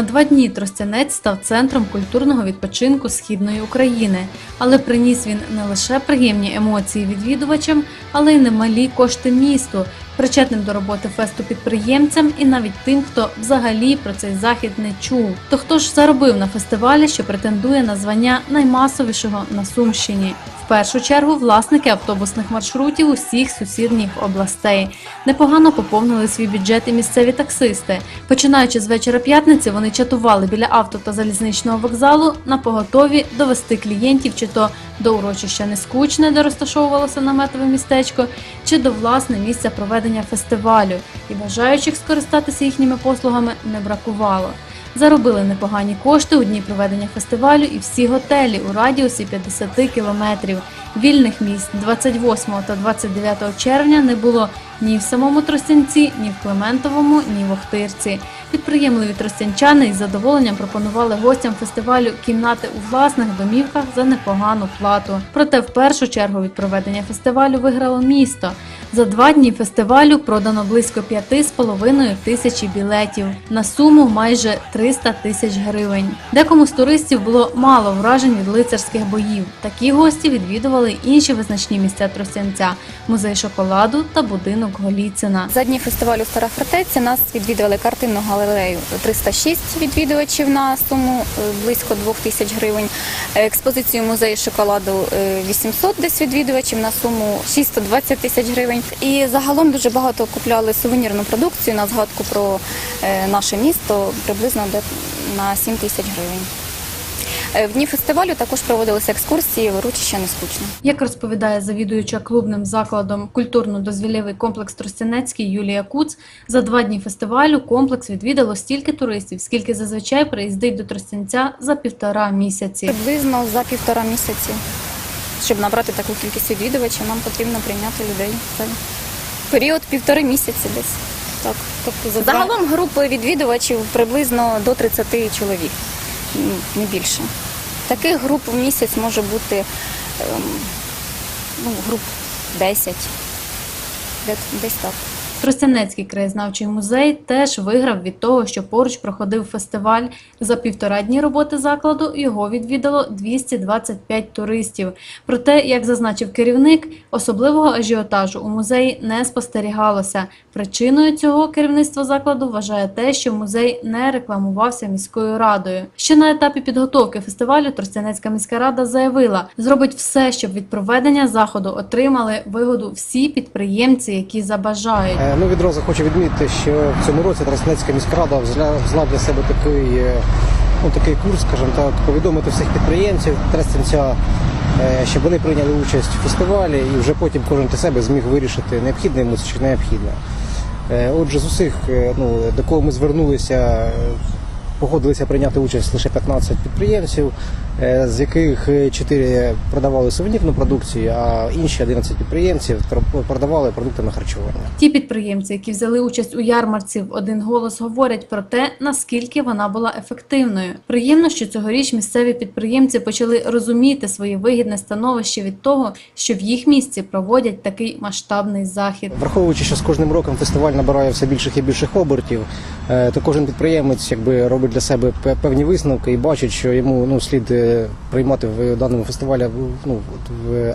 На два дні Тростянець став центром культурного відпочинку східної України, але приніс він не лише приємні емоції відвідувачам, але й немалі кошти місту, причетним до роботи фесту підприємцям і навіть тим, хто взагалі про цей захід не чув. То хто ж заробив на фестивалі, що претендує на звання наймасовішого на Сумщині? В першу чергу власники автобусних маршрутів усіх сусідніх областей непогано поповнили свій бюджет і місцеві таксисти. Починаючи з вечора п'ятниці, вони чатували біля авто та залізничного вокзалу на поготові довести клієнтів чи то до урочища Нескучне, де розташовувалося наметове містечко, чи до власне місця проведення фестивалю. І бажаючих скористатися їхніми послугами не бракувало. Заробили непогані кошти у дні проведення фестивалю і всі готелі у радіусі 50 кілометрів. Вільних місць 28 та 29 червня не було ні в самому Тростянці, ні в Клементовому, ні в Охтирці. Підприємливі тростянчани із задоволенням пропонували гостям фестивалю кімнати у власних домівках за непогану плату. Проте в першу чергу від проведення фестивалю виграло місто. За два дні фестивалю продано близько 5,5 тисячі білетів на суму майже 300 тисяч гривень. Декому з туристів було мало вражень від лицарських боїв. Такі гості відвідували інші визначні місця Тростянця – музей шоколаду та будинок Голіцина. За дні фестивалю Стара фортеця нас відвідували картинну галерею 306 відвідувачів на суму е, близько 2 тисяч гривень. Е, Експозицію музею шоколаду е, 800 десь відвідувачів на суму 620 тисяч гривень. І загалом дуже багато купляли сувенірну продукцію на згадку про е, наше місто приблизно на 7 тисяч гривень. Е, В дні фестивалю також проводилися екскурсії в урочище Нескучне. Як розповідає завідуюча клубним закладом культурно-дозвілєвий комплекс Тростянецький Юлія Куц, за два дні фестивалю комплекс відвідало стільки туристів, скільки зазвичай приїздить до Тростянця за півтора місяці. Приблизно за півтора місяці. Щоб набрати таку кількість відвідувачів, нам потрібно прийняти людей. Це період півтори місяці десь. Так. Тобто за Загалом групи відвідувачів приблизно до 30 чоловік, не більше. Таких груп в місяць може бути ем, ну, груп 10. Десь так. Тростянецький краєзнавчий музей теж виграв від того, що поруч проходив фестиваль. За півтора дні роботи закладу його відвідало 225 туристів. Проте, як зазначив керівник, особливого ажіотажу у музеї не спостерігалося. Причиною цього керівництво закладу вважає те, що музей не рекламувався міською радою. Ще на етапі підготовки фестивалю Тростянецька міська рада заявила, зробить все, щоб від проведення заходу отримали вигоду всі підприємці, які забажають. Е, Ну, відразу хочу відмітити, що в цьому році Тростянецька міська рада взяла для себе такий, е, ну, такий курс, скажімо так, повідомити всіх підприємців Тростянця, е, щоб вони прийняли участь у фестивалі і вже потім кожен для себе зміг вирішити необхідне йому чи необхідне. Е, Отже, з усіх, ну, до кого ми звернулися, погодилися прийняти участь лише 15 підприємців, з яких 4 продавали сувенірну продукцію, а інші 11 підприємців продавали продукти на харчування. Ті підприємці, які взяли участь у ярмарці, в один голос говорять про те, наскільки вона була ефективною. Приємно, що цьогоріч місцеві підприємці почали розуміти своє вигідне становище від того, що в їх місті проводять такий масштабний захід. Враховуючи, що з кожним роком фестиваль набирає все більших і більших обертів, е, то кожен підприємець якби робить для себе пе- певні висновки і бачить, що йому ну слід е, приймати в даному фестивалі ну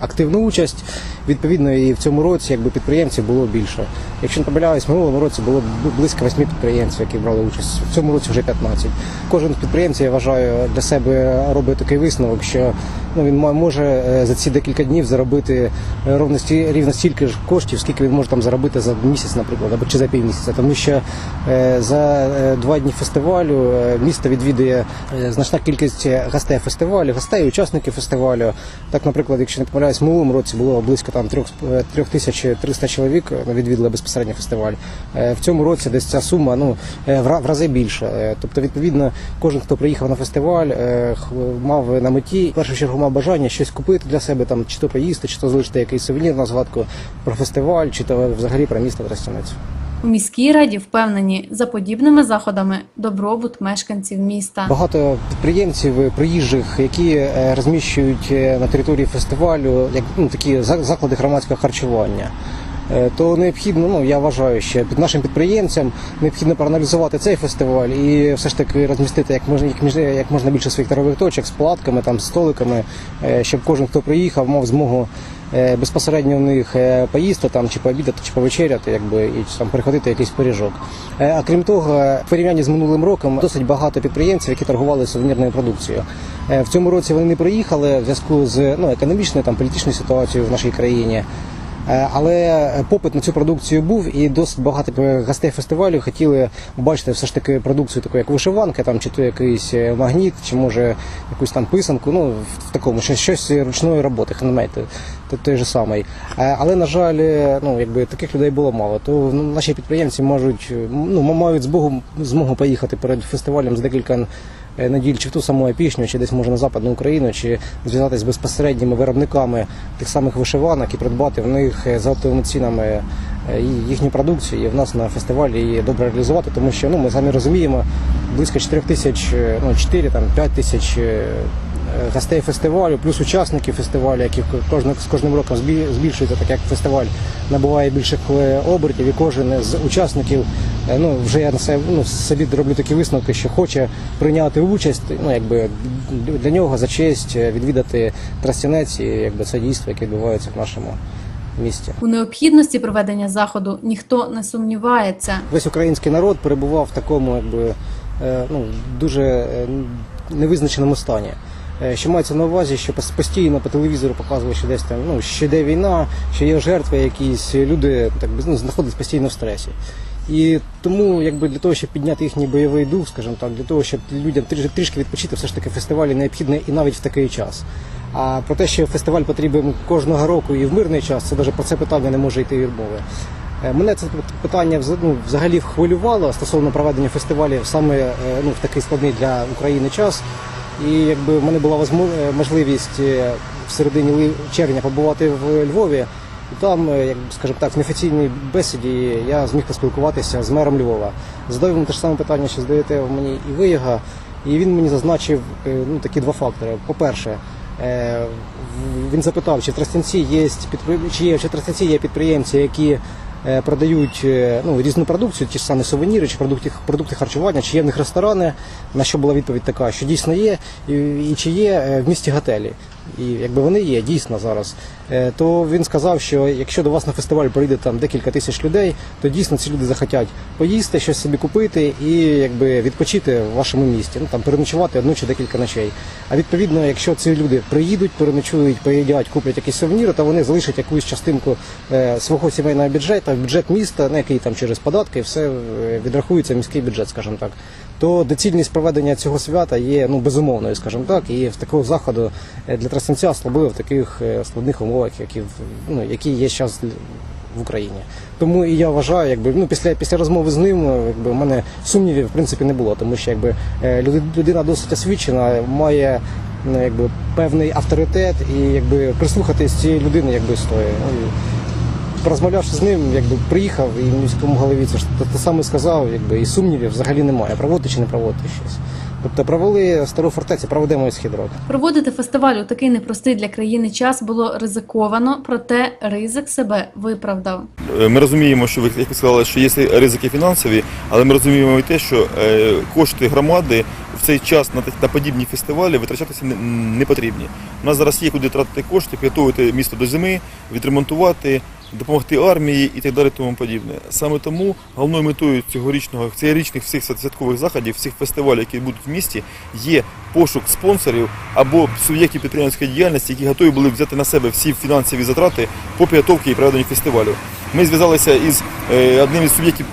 активну участь. Відповідно, і в цьому році якби підприємців було більше. Якщо не помиляюсь, в минулому році було близько восьми підприємців, які брали участь. В цьому році вже 15. Кожен з підприємців, я вважаю, для себе робить такий висновок, що ну він може е, за ці декілька днів заробити е, ровно сті- рівно стільки ж коштів, скільки він може там заробити за місяць, наприклад, або чи за півмісяця. Тому що е, за два дні фестивалю місто відвідує значна кількість гостей фестивалю, гостей, учасників фестивалю. Так, наприклад, якщо не помиляюсь, в минулому році було близько там трьох е, 3300 чоловік е, відвідали безпосередньо фестиваль. Е, В цьому році десь ця сума ну в рази більше. Тобто, відповідно, кожен, хто приїхав на фестиваль, мав на меті в першу чергу мав бажання щось купити для себе, там чи то поїсти, чи то залишити якийсь сувенір на згадку про фестиваль, чи то взагалі про місто Тростянець. У міській раді впевнені, за подібними заходами добробут мешканців міста. Багато підприємців приїжджих, які е, розміщують е, на території фестивалю як ну такі заклади громадського харчування. е, то необхідно, ну я вважаю, що під нашим підприємцям необхідно проаналізувати цей фестиваль і все ж таки розмістити як можна як, між- як можна більше своїх торгових точок з палатками, там столиками, щоб кожен, хто приїхав, мав змогу безпосередньо в них е, поїсти там чи пообідати, чи повечеряти, якби і там приходити якийсь пиріжок. Е, А крім того, в порівнянні з минулим роком досить багато підприємців, які торгували сувенірною продукцією. Е, В цьому році вони не приїхали в зв'язку з ну, економічною там політичною ситуацією в нашій країні. Е, Але попит на цю продукцію був, і досить багато гостей фестивалю хотіли бачити все ж таки продукцію, таку як вишиванка, там чи то якийсь е, магніт, чи може якусь там писанку. Ну в такому щось, ручної роботи, хендмейд, той, же самий. Е, Але на жаль, ну якби таких людей було мало. То ну, наші підприємці можуть ну мають змогу змогу поїхати перед фестивалем з декілька неділь чи в ту саму пішню, чи десь може на Западну Україну, чи зв'язатися з безпосередніми виробниками тих самих вишиванок і придбати в них е, за оптовими цінами е, їхню продукцію. І в нас на фестивалі її добре реалізувати, тому що ну ми самі розуміємо, близько 4 тисяч, е, ну 4 там 5 тисяч. Гостей фестивалю, плюс учасників фестивалю, які з кожним роком збі- збільшується, так як фестиваль набуває більших обертів, і кожен з учасників е, ну вже я на себе ну, собі роблю такі висновки, що хоче прийняти участь. Ну якби для нього за честь е, відвідати Тростянець і якби це дійство, яке відбувається в нашому місті. У необхідності проведення заходу ніхто не сумнівається. Весь український народ перебував в такому, якби е, ну дуже невизначеному стані. Е, Що мається на увазі, що постійно по телевізору показують, що десь там ну що йде війна, що є жертви, якісь люди так ну, знаходяться постійно в стресі. І тому, якби для того, щоб підняти їхній бойовий дух, скажімо так, для того, щоб людям трішки, відпочити, все ж таки фестивалі необхідні і навіть в такий час. А про те, що фестиваль потрібен кожного року і в мирний час, це навіть про це питання не може йти відмови. Е, Мене це питання ну, взагалі хвилювало стосовно проведення фестивалів саме е, ну, в такий складний для України час. І якби в мене була е, можливість е, в середині червня побувати в Львові, там, е, як скажімо так, в неофіційній бесіді я зміг поспілкуватися з мером Львова. Задав йому те ж саме питання, що задаєте мені і ви його, і він мені зазначив ну, такі два фактори. По-перше, він запитав, чи в Тростянці є підпри- чи є, в Тростянці є підприємці, які продають е, ну, різну продукцію, ті ж самі сувеніри, чи продукти, продукти харчування, чи є в них ресторани, на що була відповідь така, що дійсно є, і, і чи є е, в місті готелі. І якби вони є дійсно зараз, е, то він сказав, що якщо до вас на фестиваль прийде там декілька тисяч людей, то дійсно ці люди захотять поїсти, щось собі купити і якби відпочити в вашому місті, ну там переночувати одну чи декілька ночей. А відповідно, якщо ці люди приїдуть, переночують, поїдять, куплять якісь сувеніри, то вони залишать якусь частинку е, свого сімейного бюджету, бюджет міста, на який там через податки все е, відрахується міський бюджет, скажімо так. То доцільність проведення цього свята є ну безумовною, скажімо так, і в такого заходу е, для Тростянця особливо в таких е, складних умовах, які ну які є зараз в Україні. Тому і я вважаю, якби ну після після розмови з ним, е, якби в мене сумнівів в принципі не було, тому що якби людина досить освічена, має ну, якби певний авторитет, і якби прислухатись цієї людини, якби стоїть. І Порозмовлявши з ним, якби приїхав і міському голові це ж те, те саме сказав, якби і сумнівів взагалі немає, проводити чи не проводити щось. Тобто провели стару фортецю, проведемо і схід року. Проводити фестиваль у такий непростий для країни час було ризиковано, проте ризик себе виправдав. Е, Ми розуміємо, що ви як ви сказали, що є ризики фінансові, але ми розуміємо і те, що е, кошти громади в цей час на, на подібні фестивалі витрачатися не, не потрібні. У нас зараз є куди тратити кошти, підготувати місто до зими, відремонтувати, допомогти армії і так далі. Тому подібне. Саме тому головною метою цьогорічного цьогорічних всіх святкових заходів, всіх фестивалів, які будуть в місті, є пошук спонсорів або суб'єктів підприємницької діяльності, які готові були взяти на себе всі фінансові затрати по підготовці і проведенню фестивалю. Ми зв'язалися із е, одним із суб'єктів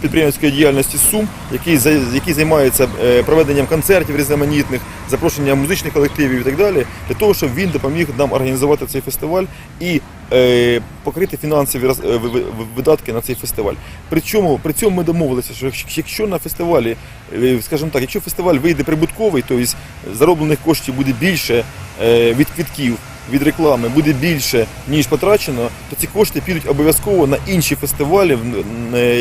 підприємницької діяльності Сум, який, який займається е, проведенням концертів різноманітних, запрошенням музичних колективів і так далі, для того, щоб він допоміг нам організувати цей фестиваль і е, покрити фінансові е, ви- ви- видатки на цей фестиваль. Причому при цьому ми домовилися, що якщо- на фестивалі, е, скажімо так, якщо фестиваль вийде прибутковий, то тобто зароблених коштів буде більше е, від квитків, від реклами буде більше, ніж потрачено, то ці кошти підуть обов'язково на інші фестивалі,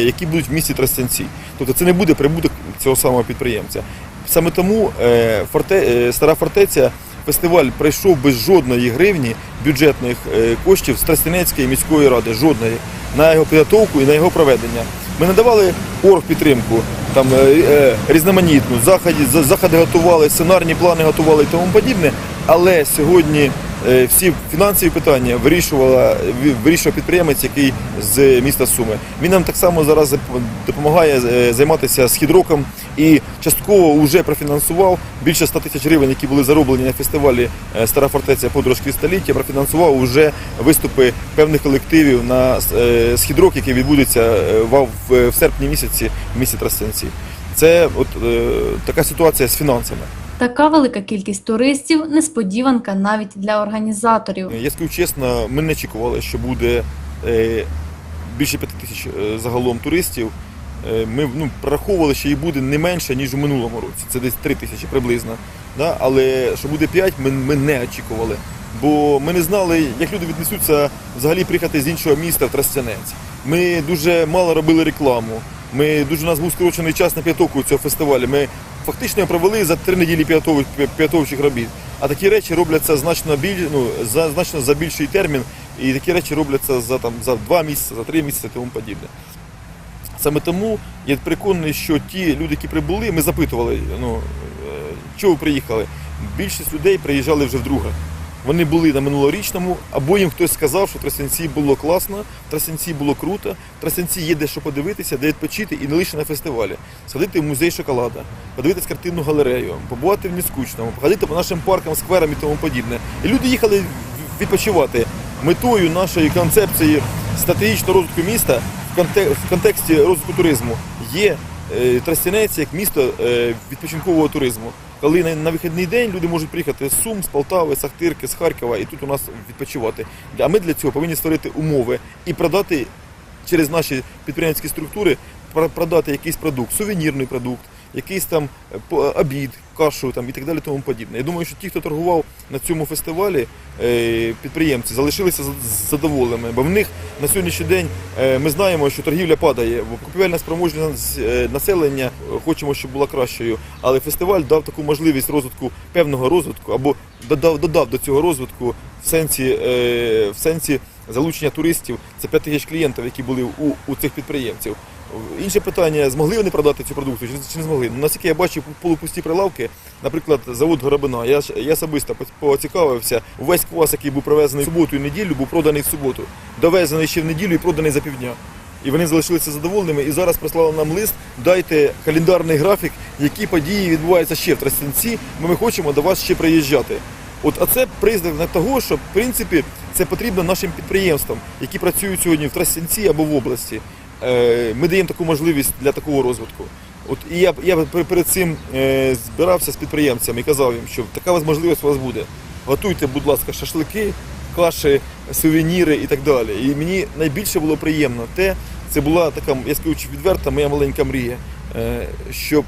які будуть в місті Тростянці. Тобто це не буде прибуток цього самого підприємця. Саме тому е, форте, е, стара фортеця. Фестиваль пройшов без жодної гривні бюджетних е, коштів з Тростянецької міської ради. Жодної. на його підготовку і на його проведення. Ми надавали оргпідтримку, там різноманітну, заходи, заходи готували, сценарні плани готували і тому подібне. Але сьогодні всі фінансові питання вирішувала вирішував підприємець, який з міста Суми. Він нам так само зараз допомагає е, займатися східроком і частково вже профінансував більше 100 тисяч гривень, які були зароблені на фестивалі е, Стара фортеця подорож крізь. Профінансував уже виступи певних колективів на е, східрок, який відбудеться е, в, серпні місяці в місті Тростянці. Це от е, така ситуація з фінансами. Така велика кількість туристів несподіванка навіть для організаторів. Я скажу чесно, ми не очікували, що буде е, більше п'яти тисяч е, загалом туристів. Е, Ми ну, прораховували, що їх буде не менше, ніж у минулому році. Це десь три тисячі приблизно. Да? Але що буде п'ять, ми, ми не очікували. Бо ми не знали, як люди віднесуться взагалі приїхати з іншого міста в Тростянець. Ми дуже мало робили рекламу. Ми дуже у нас був скорочений час на підготовку цього фестивалю. Ми фактично провели за три неділі підготовчих- робіт. А такі речі робляться значно біль, ну, за значно за більший термін, і такі речі робляться за там за два місяці, за три місяці тому подібне. Саме тому я переконаний, що ті люди, які прибули, ми запитували, ну е, чого ви приїхали. Більшість людей приїжджали вже вдруге. Вони були на минулорічному, або їм хтось сказав, що в було класно, в було круто, в є де що подивитися, де відпочити і не лише на фестивалі. Сходити в музей шоколада, подивитись картинну галерею, побувати в Нескучному, походити по нашим паркам, скверам і тому подібне. І люди їхали відпочивати. Метою нашої концепції стратегічного розвитку міста в, конте- в контексті розвитку туризму є Тростянець як місто е, відпочинкового туризму. Коли на, на вихідний день люди можуть приїхати з Сум, з Полтави, з Ахтирки, з Харкова і тут у нас відпочивати. А ми для цього повинні створити умови і продати через наші підприємські структури продати якийсь продукт, сувенірний продукт, якийсь там е, обід, кашу там, і так далі тому подібне. Я думаю, що ті, хто торгував на цьому фестивалі, е, підприємці, залишилися задоволеними, бо в них на сьогоднішній день е, ми знаємо, що торгівля падає, купівельна спроможність е, населення хочемо, щоб була кращою. Але фестиваль дав таку можливість розвитку певного розвитку або додав, додав до цього розвитку в сенсі, в сенсі залучення туристів. Це 5 тисяч клієнтів, які були у, у цих підприємців. Інше питання, змогли вони продати цю продукцію чи, не змогли? Ну, наскільки я бачив полупусті прилавки, наприклад, завод Горобина, я, я особисто поцікавився, увесь квас, який був привезений в суботу і неділю, був проданий в суботу, довезений ще в неділю і проданий за півдня. І вони залишилися задоволеними. І зараз прислали нам лист, дайте календарний графік, які події відбуваються ще в Тростянці, бо ми хочемо до вас ще приїжджати. От, а це признак того, що в принципі це потрібно нашим підприємствам, які працюють сьогодні в Тростянці або в області. Е, Ми даємо таку можливість для такого розвитку. От і я, я пер- перед цим е, збирався з підприємцями і казав їм, що така можливість у вас буде. Готуйте, будь ласка, шашлики, каші, сувеніри і так далі. І мені найбільше було приємно те, це була така, я скажу відверта, моя маленька мрія, е, щоб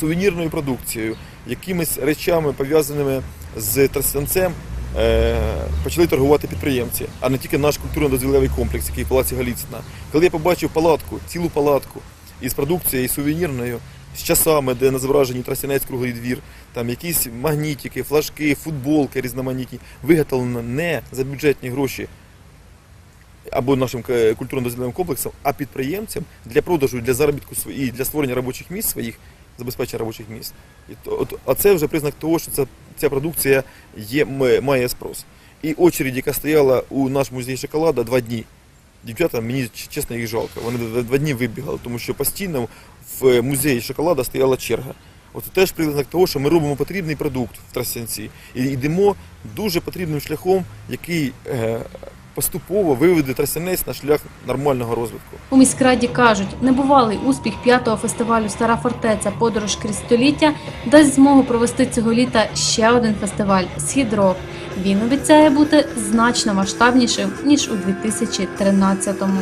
сувенірною продукцією, якимись речами пов'язаними з Тростянцем, е, почали торгувати підприємці, а не тільки наш культурно-дозвілевий комплекс, який в Палаці Галіцина. Коли я побачив палатку, цілу палатку із продукцією сувенірною, з часами, де на зображенні Тростянець круглий двір, там якісь магнітики, флажки, футболки різноманітні, виготовлено не за бюджетні гроші або нашим е, культурно-дозвільним комплексом, а підприємцям для продажу, для заробітку і для створення робочих місць своїх, забезпечення робочих місць. І то, от, а це вже признак того, що ця, ця продукція є, має спрос. І очередь, яка стояла у наш музей шоколада два дні. Дівчата, мені чесно їх жалко. Вони два- дні вибігали, тому що постійно в е, музеї шоколада стояла черга. От це теж признак того, що ми робимо потрібний продукт в Тростянці і йдемо дуже потрібним шляхом, який е, поступово виведе трасянець на шлях нормального розвитку. У міськраді кажуть, небувалий успіх п'ятого фестивалю Стара фортеця Подорож крізь століття дасть змогу провести цього літа ще один фестиваль Східрок. Він обіцяє бути значно масштабнішим ніж у 2013-му.